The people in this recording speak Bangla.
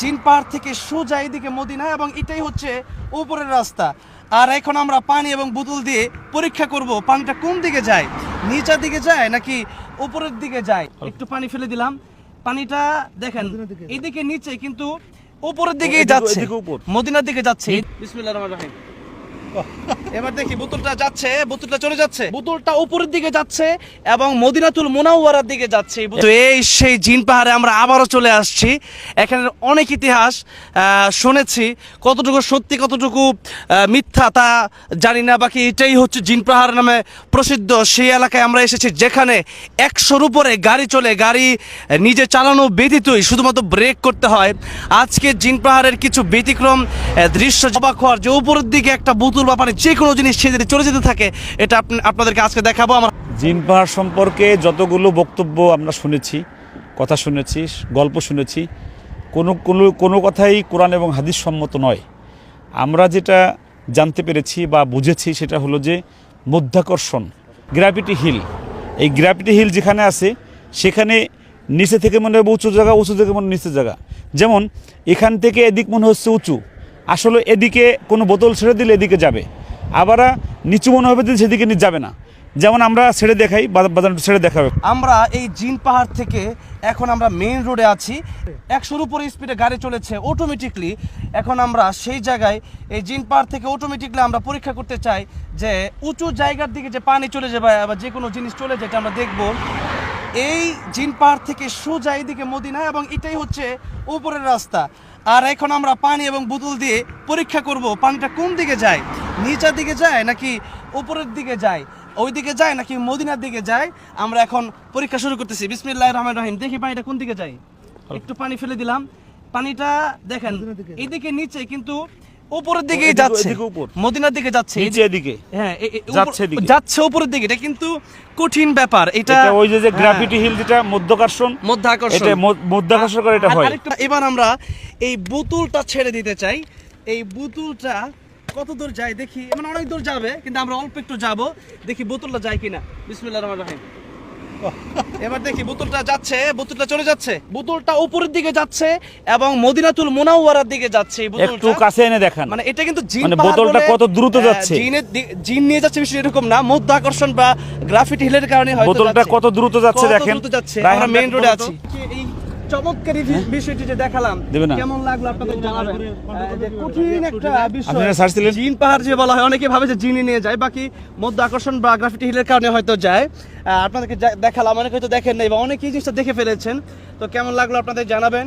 জিন পাহাড় থেকে সোজা এদিকে মদিনা এবং এটাই হচ্ছে উপরের রাস্তা। আর এখন আমরা পানি এবং বোতল দিয়ে পরীক্ষা করব পানিটা কোন দিকে যায়? নিচের দিকে যায় নাকি উপরের দিকে যায়? একটু পানি ফেলে দিলাম। পানিটা দেখেন এদিকে নিচে কিন্তু উপরের দিকেই যাচ্ছে। মদিনার দিকে যাচ্ছে। বিসমিল্লাহির রহমানির রহিম। এবার দেখি বোতলটা যাচ্ছে বোতলটা চলে যাচ্ছে। বোতলটা উপরের দিকে যাচ্ছে এবং মদিনাতুল মোনাওয়ারার দিকে যাচ্ছে তো এই সেই জিন পাহাড়ে আমরা আবারও চলে আসছি। এখানে অনেক ইতিহাস শুনেছি। কতটুকু সত্যি কতটুকু মিথ্যা তা জানি না। বাকি এটাই হচ্ছে জিন পাহাড় নামে প্রসিদ্ধ। সেই এলাকায় আমরা এসেছি যেখানে একশোর উপরে গাড়ি চলে। গাড়ি নিজে চালানো ব্যতীতই শুধুমাত্র ব্রেক করতে হয়। আজকে জিন পাহাড়ের কিছু ব্যতিক্রম দৃশ্য অবাক হওয়ার যে উপরের দিকে একটা বোতল বা পানি যে কোনো জিনিস সে যদি চলে যেতে থাকে, এটা আপনি- আপনাদেরকে আজকে দেখাবো। আমার জিন পাহাড় সম্পর্কে যতগুলো বক্তব্য আমরা শুনেছি, কথা শুনেছি, গল্প শুনেছি, কোনো কোনো কোনো কথাই কোরআন এবং হাদিস সম্মত নয়। আমরা যেটা জানতে পেরেছি বা বুঝেছি সেটা হলো যে মধ্যাকর্ষণ গ্র্যাভিটি হিল এই গ্র্যাভিটি হিল যেখানে আছে, সেখানে নিচে থেকে মনে হবে উঁচু জায়গা, উঁচু থেকে মনে নিচু জায়গা। যেমন এখান থেকে এদিক মনে হচ্ছে উঁচু আসলে এদিকে কোনো বোতল ছেড়ে দিলে এদিকে যাবে। আবার নিচু মনে হবে যে সেদিকে যাবে না। যেমন আমরা ছেড়ে দেখাই বাজার ছেড়ে দেখাবে। আমরা এই জিন পাহাড় থেকে এখন আমরা মেইন রোডে আছি। একশোর উপরে স্পিডে গাড়ি চলেছে অটোমেটিকলি এখন আমরা সেই জায়গায়, এই জিন পাহাড় থেকে অটোমেটিকলি আমরা পরীক্ষা করতে চাই যে উঁচু জায়গার দিকে যে পানি চলে যাবে বা যে কোনো জিনিস চলে যায় আমরা দেখব এই জিন পাহাড় থেকে সোজা এদিকে মদিনা এবং এটাই হচ্ছে উপরের রাস্তা। আর এখন আমরা পানি এবং বোতল দিয়ে পরীক্ষা করব পানিটা কোন দিকে যায়? নিচের দিকে যায় নাকি উপরের দিকে যায়? ওই দিকে যায় নাকি মদিনার দিকে যায়? আমরা এখন পরীক্ষা শুরু করতেছি। বিসমিল্লাহ রহমান রহিম। দেখি পানিটা কোন দিকে যায়? একটু পানি ফেলে দিলাম। পানিটা দেখেন এদিকে নিচে কিন্তু উপরের এদিকে- যাচ্ছে। মদিনার দিকে যাচ্ছে। নিচে এদিকে হ্যাঁ যাচ্ছে এদিকে। যাচ্ছে উপরের দিকে। এটা কিন্তু কঠিন ব্যাপার। এটা এটা ওই যে যে হ্যাঁ, গ্র্যাভিটি হিল যেটা মধ্যাকর্ষণ মধ্যাকর্ষণ। এটা মধ্যাকর্ষণ করে এটা হয়। এবার আমরা এই বোতলটা ছেড়ে দিতে চাই। এই বোতলটা কত দূর যায় দেখি? মানে অনেক দূর যাবে কিন্তু আমরা অল্প একটু যাব। দেখি বোতলটা যায় কিনা। বিসমিল্লাহির রহমানির রহিম। এবার দেখি বোতলটা যাচ্ছে বোতলটা চলে যাচ্ছে। বোতলটা উপরের দিকে যাচ্ছে এবং মদিনাতুল মোনাওয়ারার দিকে যাচ্ছে এই একটু কাছে এনে দেখান। মানে এটা কিন্তু জিন মানে বোতলটা কত দ্রুত যাচ্ছে। জিনের জিন নিয়ে যাচ্ছে বিষয় এরকম না মধ্যাকর্ষণ বা গ্রাফিটি হিলের কারণে হয়তো বোতলটা কত দ্রুত যাচ্ছে কত দেখেন। দ্রুত যাচ্ছে আমরা মেইন রোডে আছি। এই চমৎকার বিষয়টি যে দেখালাম কেমন লাগল আপনাদের জানাবেন? যে কঠিন একটা বিষয়? জিন পাহাড় যে বলা হয় অনেকে ভাবে যে জিনই নিয়ে যায় বাকি মধ্য আকর্ষণ বা গ্রাফিটি হিলের কারণে হয়তো যায়। আপনাদেরকে যা- দেখালাম অনেকে হয়তো দেখেন নাই বা অনেকেই জিনিসটা দেখে ফেলেছেন। তো কেমন লাগল আপনাদের জানাবেন?